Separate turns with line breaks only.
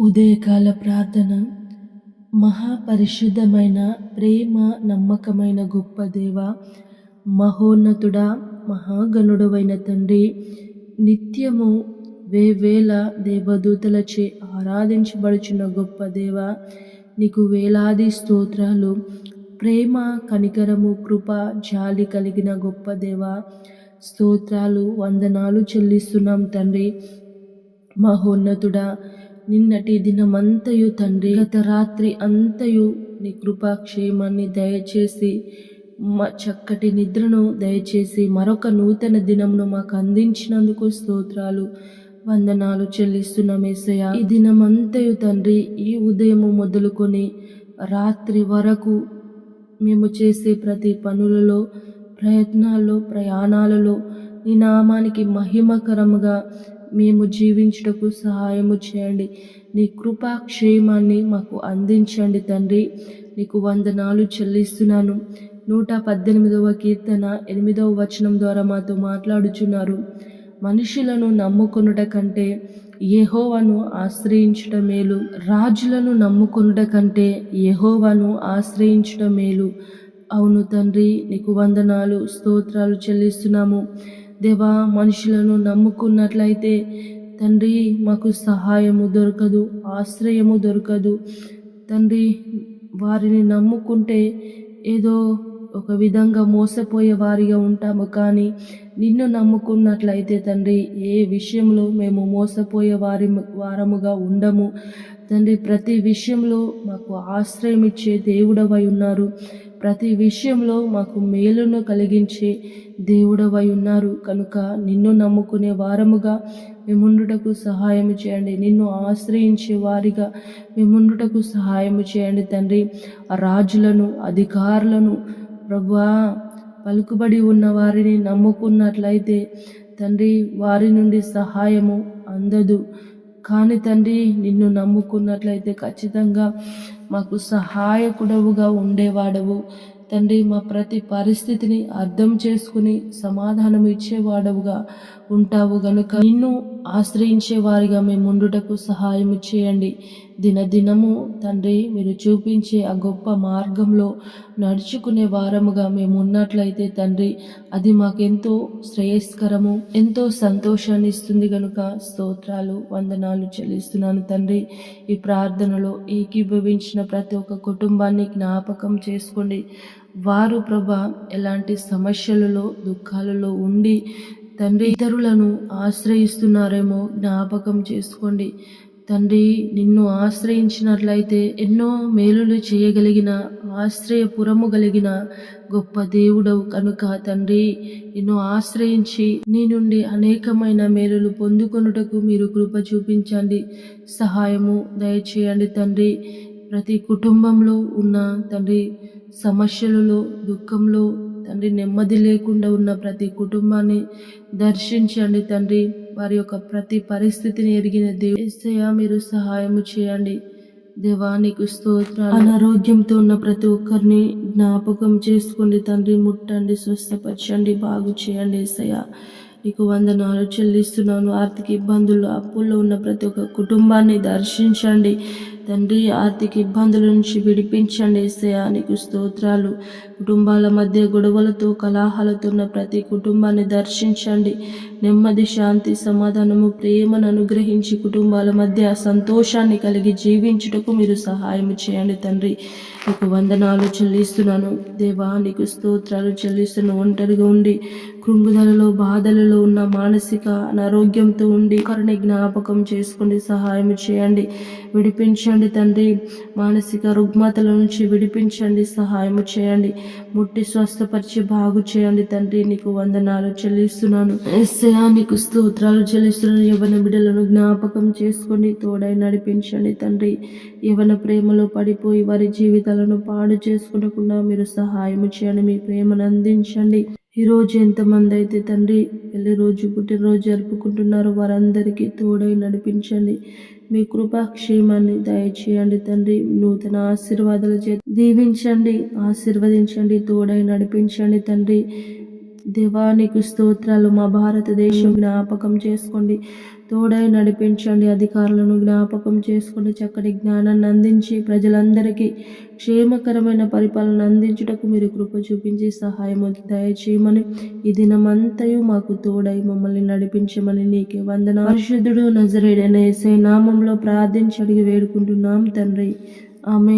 ఉదయకాల ప్రార్థన. మహాపరిశుద్ధమైన ప్రేమ నమ్మకమైన గొప్ప దేవ మహోన్నతుడా మహాగణుడవైన తండ్రి నిత్యము వేవేల దేవదూతలచే ఆరాధించబడుచున్న గొప్ప దేవ నీకు వేలాది స్తోత్రాలు. ప్రేమ కనికరము కృప జాలి కలిగిన గొప్ప దేవ స్తోత్రాలు వందనాలు చెల్లిస్తున్నాం తండ్రి. మహోన్నతుడా నిన్నటి దినమంతయు తండ్రి గత రాత్రి అంతయు నీ కృపాక్షేమాన్ని దయచేసి మా చక్కటి నిద్రను దయచేసి మరొక నూతన దినమును మాకు అందించినందుకు స్తోత్రాలు వందనాలు చెల్లిస్తున్నామేసయ్య ఈ దినమంతయు తండ్రి ఈ ఉదయము మొదలుకొని రాత్రి వరకు మేము చేసే ప్రతి పనులలో ప్రయత్నాల్లో ప్రయాణాలలో నీ నామానికి మహిమకరముగా మేము జీవించుటకు సహాయము చేయండి. నీ కృపా క్షేమాన్ని మాకు అందించండి తండ్రి. నీకు వందనాలు చెల్లిస్తున్నాను. నూట పద్దెనిమిదవ కీర్తన ఎనిమిదవ వచనం ద్వారా మాతో మాట్లాడుచున్నారు. మనుషులను నమ్ముకొనుట కంటే యహోవను ఆశ్రయించుట మేలు. రాజులను నమ్ముకొనుట కంటే యహోవను ఆశ్రయించుట మేలు. అవును తండ్రి నీకు వందనాలు స్తోత్రాలు చెల్లిస్తున్నాము. దేవా మనుషులను నమ్ముకున్నట్లయితే తండ్రి మాకు సహాయము దొరకదు ఆశ్రయము దొరకదు. తండ్రి వారిని నమ్ముకుంటే ఏదో ఒక విధంగా మోసపోయే వారిగా ఉంటాము. కానీ నిన్ను నమ్ముకున్నట్లయితే తండ్రి ఏ విషయంలో మేము మోసపోయే వారి వారముగా ఉండము. తండ్రి ప్రతి విషయంలో మాకు ఆశ్రయం ఇచ్చే దేవుడవై ఉన్నారు. ప్రతి విషయంలో మాకు మేలును కలిగించే దేవుడవై ఉన్నారు. కనుక నిన్ను నమ్ముకునే వారముగా మేముండుటకు సహాయం చేయండి. నిన్ను ఆశ్రయించే వారిగా మేముండుటకు సహాయం చేయండి తండ్రి. రాజులను అధికారులను ప్రభా పలుకుబడి ఉన్న వారిని నమ్ముకున్నట్లయితే తండ్రి వారి నుండి సహాయము అందదు. కానీ తండ్రి నిన్ను నమ్ముకున్నట్లయితే ఖచ్చితంగా మాకు సహాయకుడవుగా ఉండేవాడవు. తండ్రి మా ప్రతి పరిస్థితిని అర్థం చేసుకుని సమాధానం ఇచ్చేవాడవుగా ఉంటావు గనుక నిన్ను ఆశ్రయించే వారిగా మేము ఉండుటకు సహాయం చేయండి. దినదినము తండ్రి మీరు చూపించే ఆ గొప్ప మార్గంలో నడుచుకునే వారముగా మేము ఉన్నట్లయితే తండ్రి అది మాకెంతో శ్రేయస్కరము ఎంతో సంతోషాన్ని ఇస్తుంది కనుక స్తోత్రాలు వందనాలు చెల్లిస్తున్నాను తండ్రి. ఈ ప్రార్థనలో ఏకీభవించిన ప్రతి ఒక్క కుటుంబాన్ని జ్ఞాపకం చేసుకోండి. వారు ప్రభ ఎలాంటి సమస్యలలో దుఃఖాలలో ఉండి తండ్రి ఇతరులను ఆశ్రయిస్తున్నారేమో జ్ఞాపకం చేసుకోండి. తండ్రి నిన్ను ఆశ్రయించినట్లయితే ఎన్నో మేలులు చేయగలిగిన ఆశ్రయపురము కలిగిన గొప్ప దేవుడవు కనుక తండ్రి నిన్ను ఆశ్రయించి నీ నుండి అనేకమైన మేలులు పొందుకొనుటకు మీరు కృప చూపించండి. సహాయము దయచేయండి తండ్రి. ప్రతి కుటుంబంలో ఉన్న తండ్రి సమస్యలలో దుఃఖంలో తండ్రి నెమ్మది లేకుండా ఉన్న ప్రతి కుటుంబాన్ని దర్శించండి తండ్రి. వారి యొక్క ప్రతి పరిస్థితిని ఎరిగిన దేవయ్య మీరు సహాయము చేయండి. దేవానికి స్తోత్రాలు. అనారోగ్యంతో ఉన్న ప్రతి ఒక్కరిని జ్ఞాపకం చేసుకోండి తండ్రి. ముట్టండి స్వస్థపరచండి బాగు చేయండి ఏసయ్యా. నీకు వందనాలు చెల్లిస్తున్నాను. ఆర్థిక ఇబ్బందులు అప్పుల్లో ఉన్న ప్రతి ఒక్క కుటుంబాన్ని దర్శించండి. తండ్రి ఆర్థిక ఇబ్బందుల నుంచి విడిపించండి ఏసయా నీకు స్తోత్రాలు. కుటుంబాల మధ్య గొడవలతో కలాహాలతో ఉన్న ప్రతి కుటుంబాన్ని దర్శించండి. నెమ్మది శాంతి సమాధానము ప్రేమను అనుగ్రహించి కుటుంబాల మధ్య సంతోషాన్ని కలిగి జీవించుటకు మీరు సహాయం చేయండి తండ్రి. నీకు వందనాలు చెల్లిస్తున్నాను. దేవా నీకు స్తోత్రాలు చెల్లిస్తున్న ఒంటరిగా ఉండి కృంగుదలలో బాధలలో ఉన్న మానసిక అనారోగ్యంతో ఉండి కరుణ జ్ఞాపకం చేసుకుని సహాయం చేయండి. విడిపించండి. తండ్రి. మానసిక రుగ్మతల నుంచి విడిపించండి సహాయం చేయండి. ముట్టి స్వస్థపరిచి బాగు చేయండి తండ్రి. నీకు వందనాలు చెల్లిస్తున్నాను. ఎస్సయా నీకు స్తోత్రాలు చెల్లిస్తున్నాను. యవన బిడ్డలను జ్ఞాపకం చేసుకొని తోడై నడిపించండి తండ్రి. యవన ప్రేమలో పడిపోయి వారి జీవితాలను పాడు చేసుకునకుండా మీరు సహాయం చేయండి. మీ ప్రేమను అందించండి. ఈరోజు ఎంతమంది అయితే తండ్రి వెళ్ళి రోజు పుట్టినరోజు జరుపుకుంటున్నారో వారందరికీ తోడై నడిపించండి. మీ కృపాక్షేమాన్ని దయచేయండి తండ్రి. నూతన ఆశీర్వాదాలు చే దీవించండి ఆశీర్వదించండి తోడై నడిపించండి తండ్రి. దేవానికి స్తోత్రాలు మా భారతదేశం జ్ఞాపకం చేసుకోండి. తోడై నడిపించండి. అధికారులను జ్ఞాపకం చేసుకుని చక్కటి జ్ఞానాన్ని అందించి ప్రజలందరికీ క్షేమకరమైన పరిపాలన అందించుటకు మీరు కృప చూపించి సహాయం దయచేయమని ఈ దినమంతయు మాకు తోడై మమ్మల్ని నడిపించమని నీకే వందన పరిశుద్ధుడు నజరేడనే నామంలో ప్రార్థించి అడిగి వేడుకుంటున్నాం తండ్రి. ఆమె